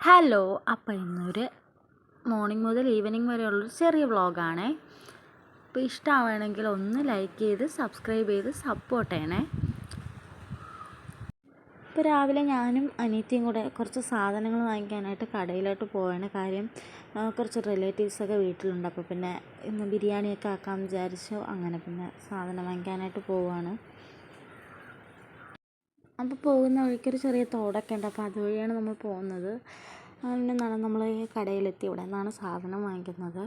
Hello അപ്പോൾ ഇന്നൊരു morning മുതൽ ഈവനിങ് വരെയുള്ളൊരു ചെറിയ വ്ളോഗാണ് അപ്പോൾ ഇഷ്ടമാവണമെങ്കിൽ ഒന്ന് ലൈക്ക് ചെയ്ത് സബ്സ്ക്രൈബ് ചെയ്ത് സപ്പോർട്ട് ചെയ്യണേ. ഇപ്പോൾ രാവിലെ ഞാനും അനിയത്തിയും കൂടെ കുറച്ച് സാധനങ്ങൾ വാങ്ങിക്കാനായിട്ട് കടയിലോട്ട് പോവാണ്. കാര്യം കുറച്ച് റിലേറ്റീവ്സൊക്കെ വീട്ടിലുണ്ട്. അപ്പോൾ പിന്നെ ഇന്ന് ബിരിയാണിയൊക്കെ ആക്കാമെന്ന് വിചാരിച്ചു. അങ്ങനെ പിന്നെ സാധനം വാങ്ങിക്കാനായിട്ട് പോവുകയാണ് അപ്പോൾ പോകുന്ന വഴിക്കൊരു ചെറിയ തോടൊക്കെ ഉണ്ട്. അപ്പോൾ അതുവഴിയാണ് നമ്മൾ പോകുന്നത്. അങ്ങനെ നിന്നാണ് നമ്മൾ ഈ കടയിലെത്തി. ഇവിടെ നിന്നാണ് സാധനം വാങ്ങിക്കുന്നത്.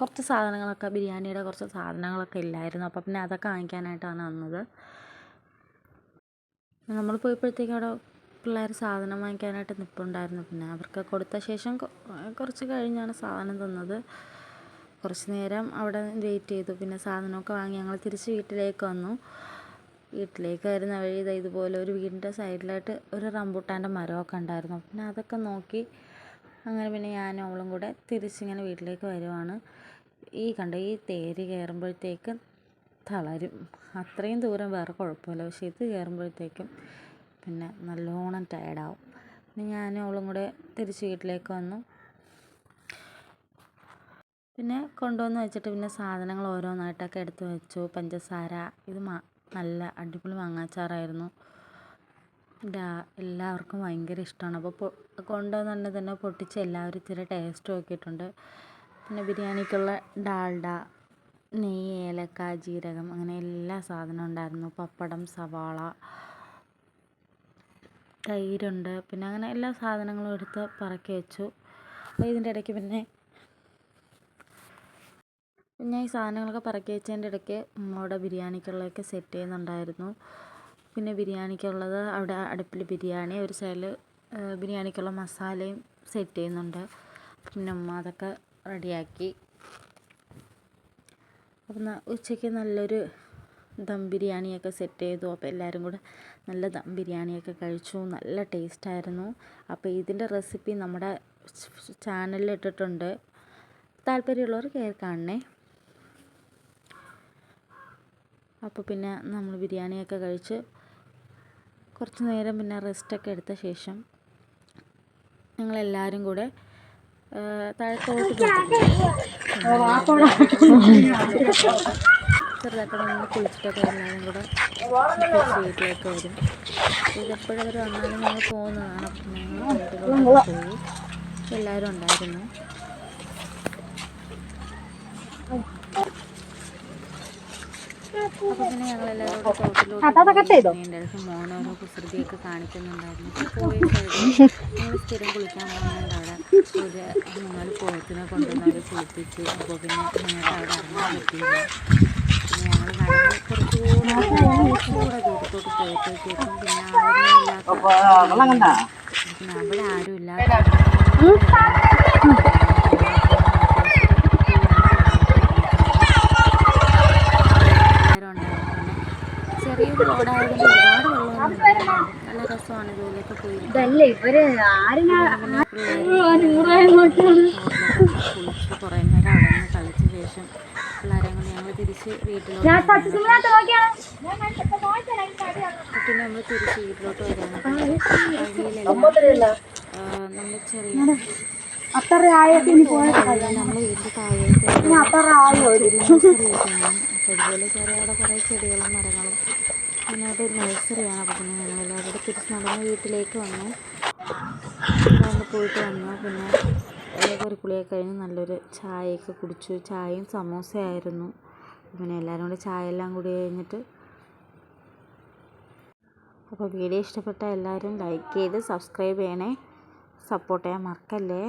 കുറച്ച് സാധനങ്ങളൊക്കെ ബിരിയാണിയുടെ കുറച്ച് സാധനങ്ങളൊക്കെ ഇല്ലായിരുന്നു. അപ്പോൾ പിന്നെ അതൊക്കെ വാങ്ങിക്കാനായിട്ടാണ് വന്നത്. നമ്മൾ പോയപ്പോഴത്തേക്കും അവിടെ പിള്ളേർ സാധനം വാങ്ങിക്കാനായിട്ട് നിൽപ്പുണ്ടായിരുന്നു പിന്നെ അവർക്ക് കൊടുത്ത ശേഷം കുറച്ച് കഴിഞ്ഞാണ് സാധനം തന്നത്. കുറച്ച് നേരം അവിടെ വെയിറ്റ് ചെയ്തു. പിന്നെ സാധനമൊക്കെ വാങ്ങി ഞങ്ങൾ തിരിച്ച് വീട്ടിലേക്ക് വന്നു. വീട്ടിലേക്ക് വരുന്ന വഴി ഇതാ ഇതുപോലെ ഒരു വീടിന്റെ സൈഡിലായിട്ട് ഒരു റംബൂട്ടാന്റെ മരമൊക്കെ ഉണ്ടായിരുന്നു. പിന്നെ അതൊക്കെ നോക്കി അങ്ങനെ പിന്നെ ഞാനും അവളും കൂടെ തിരിച്ചിങ്ങനെ വീട്ടിലേക്ക് വരുവാണ്. ഈ കണ്ട ഈ തേര് കയറുമ്പോഴത്തേക്ക് തളരും. അത്രയും ദൂരം വേറെ കുഴപ്പമില്ല. പക്ഷേ ഇത് കയറുമ്പോഴത്തേക്കും പിന്നെ നല്ലോണം ടയർഡാവും പിന്നെ ഞാനും അവളും കൂടെ തിരിച്ച് വീട്ടിലേക്ക് വന്നു. പിന്നെ കൊണ്ടുവന്ന് വെച്ചിട്ട് പിന്നെ സാധനങ്ങൾ ഓരോന്നായിട്ടൊക്കെ എടുത്ത് വെച്ചു. പഞ്ചസാര ഇത് മാ നല്ല അടിപൊളി മാങ്ങാച്ചാറായിരുന്നു. എല്ലാവർക്കും ഭയങ്കര ഇഷ്ടമാണ് അപ്പോൾ കൊണ്ടുവന്നുകൊണ്ട് തന്നെ പൊട്ടിച്ച് എല്ലാവരും ഇച്ചിരി ടേസ്റ്റ് നോക്കിയിട്ടുണ്ട്. പിന്നെ ബിരിയാണിക്കുള്ള ഡാൽഡ നെയ്യ് ഏലക്ക ജീരകം അങ്ങനെ എല്ലാ സാധനവും ഉണ്ടായിരുന്നു. പപ്പടം സവാള തൈരുണ്ട്. പിന്നെ അങ്ങനെ എല്ലാ സാധനങ്ങളും എടുത്ത് പറക്കി വെച്ചു. അപ്പോൾ ഇതിന്റെ ഇടയ്ക്ക് പിന്നെ ഞാൻ ഈ സാധനങ്ങളൊക്കെ പറക്കി വെച്ചതിന്റെ ഇടയ്ക്ക് ഉമ്മയുടെ ബിരിയാണിക്കുള്ളതൊക്കെ സെറ്റ് ചെയ്യുന്നുണ്ടായിരുന്നു. പിന്നെ ബിരിയാണിക്കുള്ളത് അവിടെ അടുപ്പിൽ ബിരിയാണി ഒരു സൈഡിൽ ബിരിയാണിക്കുള്ള മസാലയും സെറ്റ് ചെയ്യുന്നുണ്ട്. പിന്നെ ഉമ്മ അതൊക്കെ റെഡിയാക്കി. അപ്പം ഉച്ചയ്ക്ക് നല്ലൊരു ദം ബിരിയാണിയൊക്കെ സെറ്റ് ചെയ്തു. അപ്പോൾ എല്ലാവരും കൂടെ നല്ല ദം ബിരിയാണിയൊക്കെ കഴിച്ചു. നല്ല ടേസ്റ്റായിരുന്നു അപ്പോൾ ഇതിന്റെ റെസിപ്പി നമ്മുടെ ചാനലിൽ ഇട്ടിട്ടുണ്ട്. താല്പര്യമുള്ളവർ കയറി കാണണേ. അപ്പോൾ പിന്നെ നമ്മൾ ബിരിയാണിയൊക്കെ കഴിച്ച് കുറച്ച് നേരം പിന്നെ റെസ്റ്റൊക്കെ എടുത്ത ശേഷം ഞങ്ങളെല്ലാവരും കൂടെ താഴത്തോട്ട് ചെറുതായിട്ട് നമ്മൾ കുളിച്ചിട്ടൊക്കെ എല്ലാവരും കൂടെ വീട്ടിലേക്ക് വരും. ഇതെപ്പോഴും അവർ വന്നാലും ഞങ്ങൾ പോകുന്നതാണ്. അപ്പം ഞങ്ങൾ പോയി. എല്ലാവരും ഉണ്ടായിരുന്നു. അപ്പോൾ പിന്നെ ഞങ്ങൾ എല്ലാവരും കൂടെ തോട്ടിലോട്ട് അടുത്ത് മോനോരോ കുസൃതിയൊക്കെ കാണിക്കുന്നുണ്ടായിരുന്നു. പോയി ഞങ്ങൾ സ്ഥിരം കുളിക്കാൻ പോകുന്നുണ്ട് അവിടെ. ഒരു മൂന്നാൽ പോയത്തിനെ കൊണ്ടുവന്ന് അവർ കുളിപ്പിച്ചു. അപ്പോൾ പിന്നെ ഞങ്ങൾക്ക് അവിടെ ഇറങ്ങാൻ പറ്റിയില്ല. പിന്നെ ഞങ്ങൾ നടന്ന് കുറച്ചുകൂടെ ദൂരത്തോട്ട് പോയപ്പോഴത്തേക്കും പിന്നെ ആരും ഇല്ലാത്ത അവിടെ ആരും ഇല്ലാത്ത എല്ലാവരും ഉണ്ടായിരുന്നു പിന്നെ ചെറിയൊരു റോഡായതുകൊണ്ട് ഒരുപാട് വെള്ളമൊന്നും ഇല്ല. നല്ല രസമാണ് ഇതുപോലെയൊക്കെ പോയി. ഇതല്ലേ ഇവർ ആരിനാ കുളിച്ച് കുറേ നേരം അവിടെ നിന്ന് കളിച്ച ശേഷം പിള്ളേരെ കൊണ്ട് ഞങ്ങൾ തിരിച്ച് വീട്ടിലോട്ട് വന്നു. പിന്നെ നമ്മൾ തിരിച്ച് വീട്ടിലോട്ട് വരികയാണ് വഴിയിലെല്ലാം നമ്മൾ ചെറിയ അത്ര ആയത്തിന് പോയ നമ്മൾ വീട്ടിൽ താഴേക്ക് അത്ര ആയോ ഇതുപോലെ ചെറിയ അവിടെ കുറേ ചെടികളും മരങ്ങളും അതിനായിട്ട് നഴ്സറിയാണ് അപ്പോൾ പിന്നെ അവിടെ തിരിച്ച് നടന്ന് വീട്ടിലേക്ക് വന്നു. അവിടെ പോയിട്ട് വന്നു. പിന്നെ ഒരു കുളിയൊക്കെ കഴിഞ്ഞ് നല്ലൊരു ചായയൊക്കെ കുടിച്ചു. ചായയും സമോസയായിരുന്നു. പിന്നെ എല്ലാവരും കൂടെ ചായ എല്ലാം കൂടി കഴിഞ്ഞിട്ട് അപ്പോൾ വീഡിയോ ഇഷ്ടപ്പെട്ട എല്ലാവരും ലൈക്ക് ചെയ്ത് സബ്സ്ക്രൈബ് ചെയ്യണേ. സപ്പോർട്ട് ചെയ്യാൻ മറക്കല്ലേ?